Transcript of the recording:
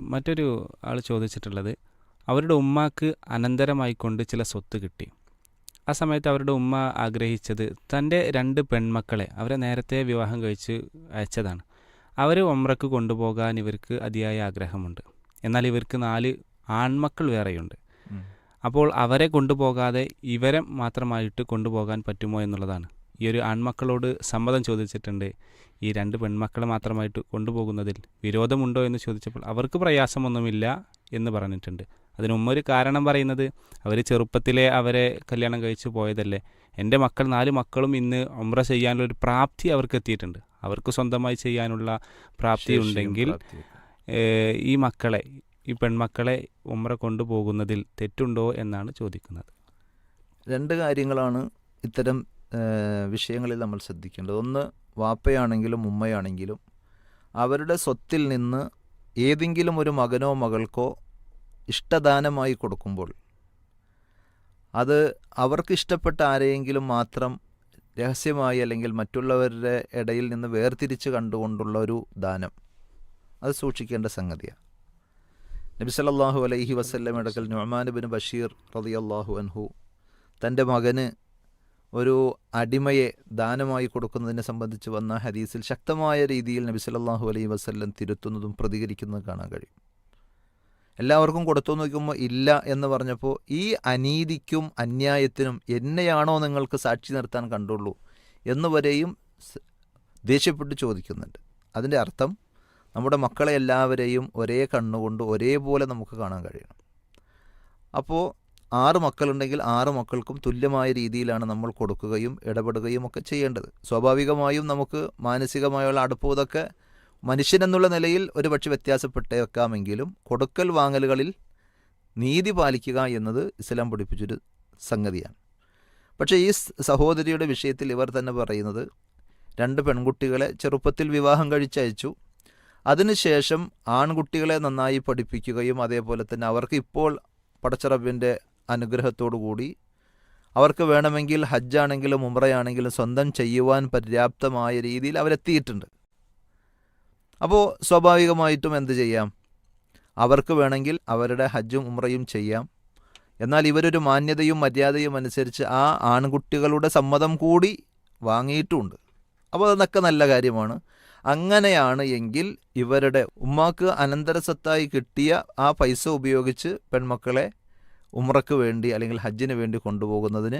മറ്റൊരു ആൾ ചോദിച്ചിട്ടുള്ളത് അവരുടെ ഉമ്മാക്ക് അനന്തരമായിക്കൊണ്ട് ചില സ്വത്ത് കിട്ടി. ആ സമയത്ത് അവരുടെ ഉമ്മ ആഗ്രഹിച്ചത് തന്റെ രണ്ട് പെൺമക്കളെ അവരെ നേരത്തെ വിവാഹം കഴിച്ച് അയച്ചതാണ്. അവർ ഒമ്രക്ക് കൊണ്ടുപോകാൻ ഇവർക്ക് അതിയായ ആഗ്രഹമുണ്ട്. എന്നാൽ ഇവർക്ക് നാല് ആൺമക്കൾ വേറെയുണ്ട്. അപ്പോൾ അവരെ കൊണ്ടുപോകാതെ ഇവരെ മാത്രമായിട്ട് കൊണ്ടുപോകാൻ പറ്റുമോ എന്നുള്ളതാണ്. ഈ ഒരു ആൺമക്കളോട് സമ്മതം ചോദിച്ചിട്ടുണ്ട്. ഈ രണ്ട് പെൺമക്കളെ മാത്രമായിട്ട് കൊണ്ടുപോകുന്നതിൽ വിരോധമുണ്ടോ എന്ന് ചോദിച്ചപ്പോൾ അവർക്ക് പ്രയാസമൊന്നുമില്ല എന്ന് പറഞ്ഞിട്ടുണ്ട്. അതിനുമ്മ ഒരു കാരണം പറയുന്നത് അവർ ചെറുപ്പത്തിലെ അവരെ കല്യാണം കഴിച്ചു പോയതല്ലേ. എന്റെ മക്കൾ നാല് മക്കളും ഇന്ന് ഒമ്ര ചെയ്യാനുള്ള ഒരു പ്രാപ്തി അവർക്ക് എത്തിയിട്ടുണ്ട്. അവർക്ക് സ്വന്തമായി ചെയ്യാനുള്ള പ്രാപ്തി ഉണ്ടെങ്കിൽ ഈ മക്കളെ ഈ പെൺമക്കളെ ഉമ്ര കൊണ്ടുപോകുന്നതിൽ തെറ്റുണ്ടോ എന്നാണ് ചോദിക്കുന്നത്. രണ്ട് കാര്യങ്ങളാണ് ഇത്തരം വിഷയങ്ങളിൽ നമ്മൾ ശ്രദ്ധിക്കേണ്ടത്. ഒന്ന് വാപ്പയാണെങ്കിലും ഉമ്മയാണെങ്കിലും അവരുടെ സ്വത്തിൽ നിന്ന് ഏതെങ്കിലും ഒരു മകനോ മകൾക്കോ ഇഷ്ടദാനമായി കൊടുക്കുമ്പോൾ അത് അവർക്ക് ഇഷ്ടപ്പെട്ട ആരെയെങ്കിലും മാത്രം രഹസ്യമായി അല്ലെങ്കിൽ മറ്റുള്ളവരുടെ ഇടയിൽ നിന്ന് വേർതിരിച്ച് കണ്ടുകൊണ്ടുള്ള ഒരു ദാനം. അത് സൂക്ഷിക്കേണ്ട സംഗതിയാണ്. നബി സല്ലാഹു അലൈഹി വസല്ലം ഇടക്കൽ ബിൻ ബഷീർ റളിയല്ലാഹു അൻഹു തന്റെ മകന് ഒരു അടിമയെ ദാനമായി കൊടുക്കുന്നതിനെ സംബന്ധിച്ച് വന്ന ഹദീസിൽ ശക്തമായ രീതിയിൽ നബി സല്ലാഹു അലൈഹി വസ്ല്ലം തിരുത്തുന്നതും പ്രതികരിക്കുന്നതും കാണാൻ കഴിയും. എല്ലാവർക്കും കൊടുത്തു നോക്കുമ്പോൾ ഇല്ല എന്ന് പറഞ്ഞപ്പോൾ ഈ അനീതിക്കും അന്യായത്തിനും എന്നെയാണോ നിങ്ങൾക്ക് സാക്ഷി നിർത്താൻ കണ്ടുള്ളൂ എന്നുവരെയും ദേഷ്യപ്പെട്ട് ചോദിക്കുന്നുണ്ട്. അതിന്റെ അർത്ഥം നമ്മുടെ മക്കളെ എല്ലാവരെയും ഒരേ കണ്ണുകൊണ്ട് ഒരേപോലെ നമുക്ക് കാണാൻ കഴിയണം. അപ്പോൾ ആറ് മക്കളുണ്ടെങ്കിൽ ആറ് മക്കൾക്കും തുല്യമായ രീതിയിലാണ് നമ്മൾ കൊടുക്കുകയും ഇടപെടുകയും ഒക്കെ ചെയ്യേണ്ടത്. സ്വാഭാവികമായും നമുക്ക് മാനസികമായുള്ള അടുപ്പം ഇതൊക്കെ മനുഷ്യനെന്നുള്ള നിലയിൽ ഒരുപക്ഷെ വ്യത്യാസപ്പെട്ടേക്കാമെങ്കിലും കൊടുക്കൽ വാങ്ങലുകളിൽ നീതി പാലിക്കുക എന്നത് ഇസ്ലാം പഠിപ്പിച്ചൊരു സംഗതിയാണ്. പക്ഷേ ഈ സഹോദരിയുടെ വിഷയത്തിൽ ഇവർ തന്നെ പറയുന്നത് രണ്ട് പെൺകുട്ടികളെ ചെറുപ്പത്തിൽ വിവാഹം കഴിച്ചയച്ചു. അതിനുശേഷം ആൺകുട്ടികളെ നന്നായി പഠിപ്പിക്കുകയും അതേപോലെ തന്നെ അവർക്ക് ഇപ്പോൾ പടച്ചറബിന്റെ അനുഗ്രഹത്തോടു കൂടി. അവർക്ക് വേണമെങ്കിൽ ഹജ്ജാണെങ്കിലും ഉമ്രയാണെങ്കിലും സ്വന്തം ചെയ്യുവാൻ പര്യാപ്തമായ രീതിയിൽ അവരെത്തിയിട്ടുണ്ട്. അപ്പോൾ സ്വാഭാവികമായിട്ടും എന്ത് ചെയ്യാം? അവർക്ക് വേണമെങ്കിൽ അവരുടെ ഹജ്ജും ഉമ്രയും ചെയ്യാം. എന്നാൽ ഇവരൊരു മാന്യതയും മര്യാദയും അനുസരിച്ച് ആ ആൺകുട്ടികളുടെ സമ്മതം കൂടി വാങ്ങിയിട്ടുമുണ്ട് അപ്പോൾ അതൊക്കെ നല്ല കാര്യമാണ്. അങ്ങനെയാണ് എങ്കിൽ ഇവരുടെ ഉമ്മാക്ക് അനന്തരസത്തായി കിട്ടിയ ആ പൈസ ഉപയോഗിച്ച് പെൺമക്കളെ ഉമ്രക്ക് വേണ്ടി അല്ലെങ്കിൽ ഹജ്ജിന് വേണ്ടി കൊണ്ടുപോകുന്നതിന്